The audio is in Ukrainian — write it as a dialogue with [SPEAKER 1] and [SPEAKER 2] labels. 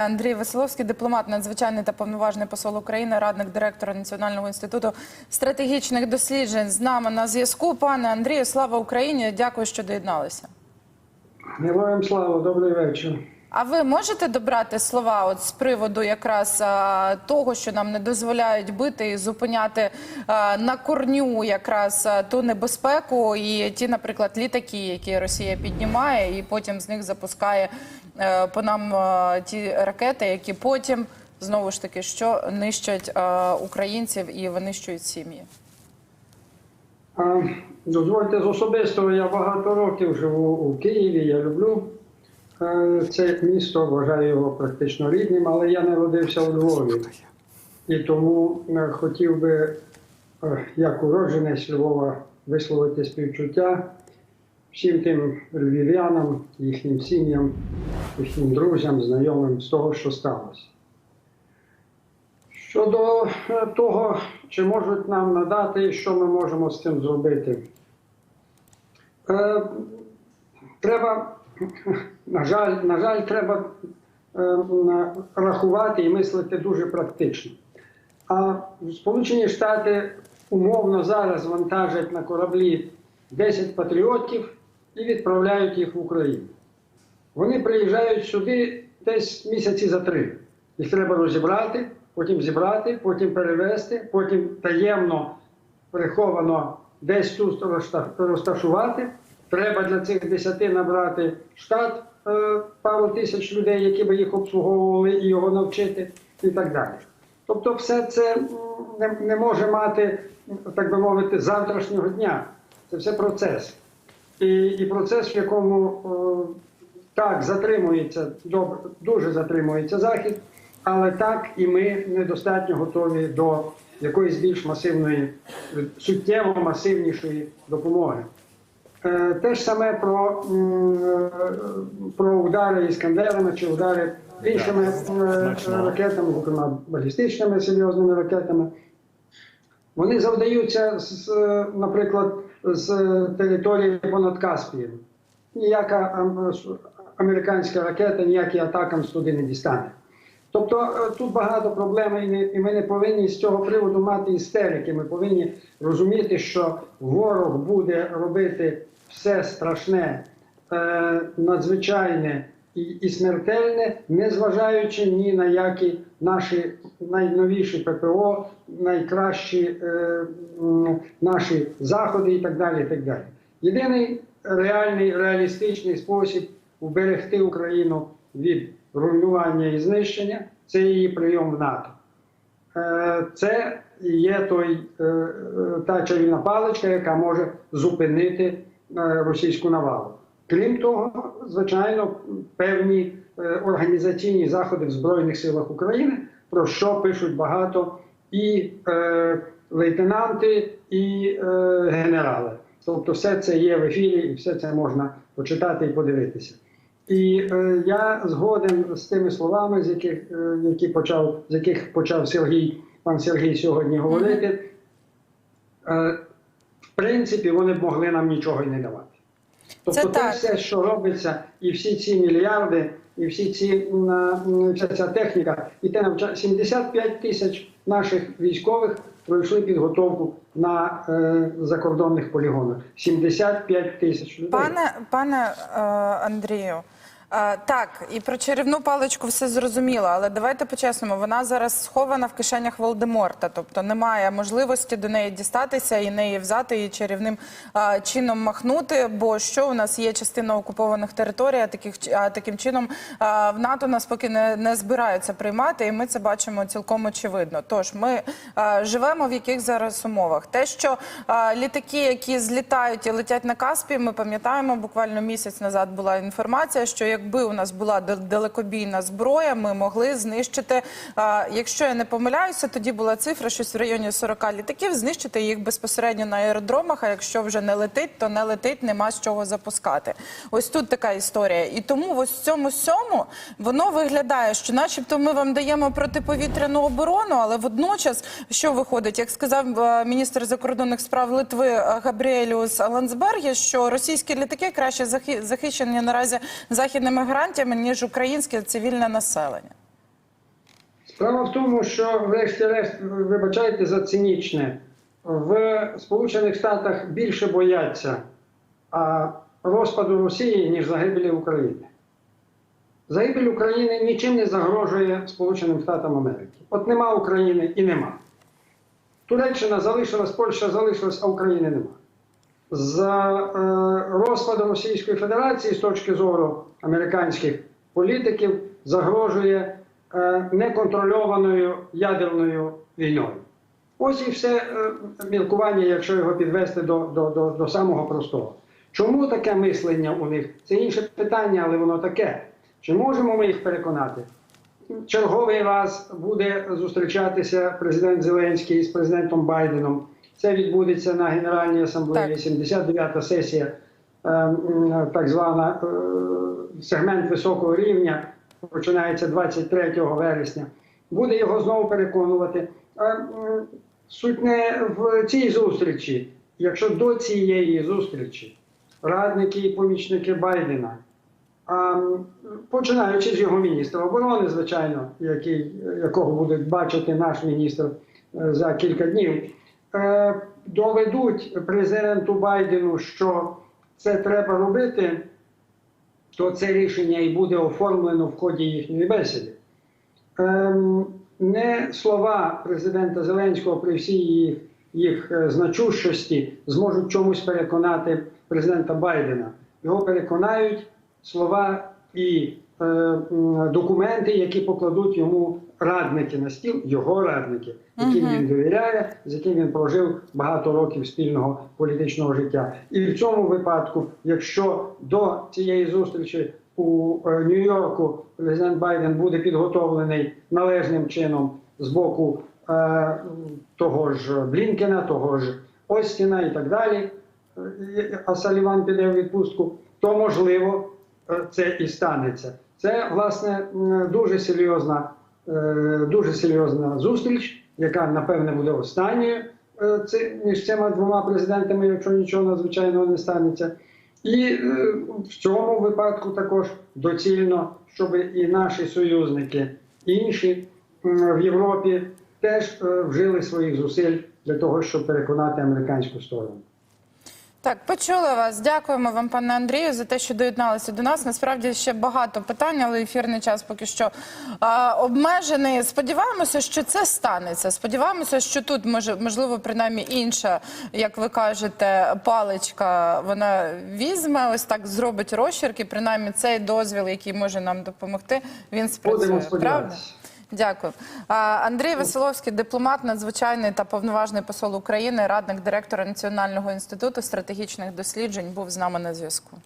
[SPEAKER 1] Андрій Веселовський, дипломат, надзвичайний та повноважний посол України, радник директора Національного інституту стратегічних досліджень. З нами на зв'язку. Пане Андрію, слава Україні! Дякую, що доєдналися.
[SPEAKER 2] Героям слава, добрий вечір.
[SPEAKER 1] А ви можете добрати слова от з приводу якраз а, того, що нам не дозволяють бити і зупиняти а, на корню якраз а, ту небезпеку і ті, наприклад, літаки, які Росія піднімає, і потім з них запускає по нам е, ті ракети, які потім знову ж таки що нищать е, українців і винищують сім'ї.
[SPEAKER 2] Дозвольте з особистого, я багато років живу у Києві, я люблю е, це місто, вважаю його практично рідним, але я народився у Львові. І тому е, хотів би, е, як уродженець Львова, висловити співчуття всім тим львів'янам, їхнім сім'ям, їхнім друзям, знайомим з того, що сталося. Щодо е, того, чи можуть нам надати, і що ми можемо з цим зробити, е, треба, на жаль, на жаль, треба е, рахувати і мислити дуже практично. А Сполучені Штати умовно зараз вантажать на кораблі 10 патріотів і відправляють їх в Україну. Вони приїжджають сюди десь місяці за три. Їх треба розібрати, потім зібрати, потім перевезти, потім таємно приховано десь тут розташувати. Треба для цих десяти набрати штат е, пару тисяч людей, які би їх обслуговували і його навчити, і так далі. Тобто, все це не, не може мати, так би мовити, завтрашнього дня. Це все процес. І, і процес, в якому е, так затримується добре, дуже затримується захід, але так і ми недостатньо готові до якоїсь більш масивної, суттєво масивнішої допомоги. Е, Те ж саме про, е, про удари іскандерами чи удари іншими е, ракетами, зокрема балістичними серйозними ракетами. Вони завдаються, з, наприклад, з території понад Каспієм. Ніяка с- американська ракета, ніякі атакам туди не дістане. Тобто е, тут багато проблем, і, ми не повинні з цього приводу мати істерики. Ми повинні розуміти, що ворог буде робити все страшне, е, надзвичайне і, і смертельне, незважаючи ні на які наші найновіші ППО, найкращі е, наші заходи і так далі. І так далі. Єдиний реальний реалістичний спосіб уберегти Україну від руйнування і знищення це її прийом в НАТО. Е, Це є той, е, та чарівна паличка, яка може зупинити е, російську навалу. Крім того, звичайно, певні організаційні заходи в Збройних силах України, про що пишуть багато і лейтенанти, і генерали. Тобто, все це є в ефірі, і все це можна почитати і подивитися. І е, я згоден з тими словами, з яких, е, які почав, з яких почав Сергій, пан Сергій сьогодні говорити. Е, в принципі, вони б могли нам нічого й не давати. Тобто,
[SPEAKER 1] Це
[SPEAKER 2] те
[SPEAKER 1] так.
[SPEAKER 2] все, що робиться, і всі ці мільярди, і всі ці на, вся ця техніка, і те навчання 75 тисяч наших військових пройшли підготовку на е, закордонних полігонах. 75 тисяч людей.
[SPEAKER 1] Пане пане е, Андрію. Так, і про чарівну паличку все зрозуміло, але давайте по-чесному, вона зараз схована в кишенях Волдеморта, тобто немає можливості до неї дістатися і неї взяти і чарівним чином махнути. Бо що у нас є частина окупованих територій, а таких а таким чином в НАТО нас поки не, збираються приймати, і ми це бачимо цілком очевидно. Тож ми живемо в яких зараз умовах. Те, що літаки, які злітають і летять на Каспі, ми пам'ятаємо, буквально місяць назад була інформація, що якби у нас була далекобійна зброя, ми могли знищити. Якщо я не помиляюся, тоді була цифра щось в районі 40 літаків, знищити їх безпосередньо на аеродромах. А якщо вже не летить, то не летить, нема з чого запускати. Ось тут така історія. І тому ось в цьому сьому воно виглядає, що, начебто, ми вам даємо протиповітряну оборону, але водночас, що виходить, як сказав е, міністр закордонних справ Литви е, Габріеліус Ландсбергі, що російські літаки краще захищені наразі гарантіями ніж українське цивільне населення.
[SPEAKER 2] Справа в тому, що, врешті-решт, вибачайте за цинічне, в Сполучених Штатах більше бояться а, розпаду Росії, ніж загибелі України. Загибель України нічим не загрожує Сполученим Штатам Америки. От нема України і нема. Туреччина залишилась, Польща залишилась, а України нема. За е, розпадом Російської Федерації з точки зору американських політиків загрожує е, неконтрольованою ядерною війною. Ось і все е, міркування, якщо його підвести до, до, до, до самого простого. Чому таке мислення у них? Це інше питання, але воно таке. Чи можемо ми їх переконати? черговий раз буде зустрічатися президент Зеленський з президентом Байденом. Це відбудеться на Генеральній асамблеї. 79-та сесія, е, так звана е, сегмент високого рівня, починається 23 вересня. Буде його знову переконувати. Суть не в цій зустрічі. Якщо до цієї зустрічі радники і помічники Байдена починаючи з його міністра оборони, звичайно, який, якого буде бачити наш міністр е, за кілька днів, е, доведуть президенту Байдену, що це треба робити, то це рішення і буде оформлено в ході їхньої бесіди. Ем, Не слова президента Зеленського при всій їх, їх е, значущості зможуть чомусь переконати президента Байдена. Його переконають слова і е, документи, які покладуть йому радники на стіл, його радники, яким він довіряє, з яким він прожив багато років спільного політичного життя. І в цьому випадку, якщо до цієї зустрічі у е, Нью-Йорку президент Байден буде підготовлений належним чином з боку е, того ж Блінкена, того ж Остіна і так далі, е, а Саліван піде в відпустку, то можливо е, це і станеться. Це власне дуже серйозна, дуже серйозна зустріч, яка напевне буде останньою е, між цими двома президентами, якщо нічого надзвичайного не станеться. І е, в цьому випадку також доцільно, щоб і наші союзники, інші в Європі теж е, вжили своїх зусиль для того, щоб переконати американську сторону.
[SPEAKER 1] Так, почули вас. Дякуємо вам, пане Андрію, за те, що доєдналися до нас. Насправді ще багато питань, але ефірний час поки що а, обмежений. Сподіваємося, що це станеться. Сподіваємося, що тут може можливо принаймні інша, як ви кажете, паличка. Вона візьме, ось так зробить розчерк, і принаймні цей дозвіл, який може нам допомогти, він спрацює. Правда? Дякую. Андрій Веселовський, дипломат, надзвичайний та повноважний посол України, радник директора Національного інституту стратегічних досліджень, був з нами на зв'язку.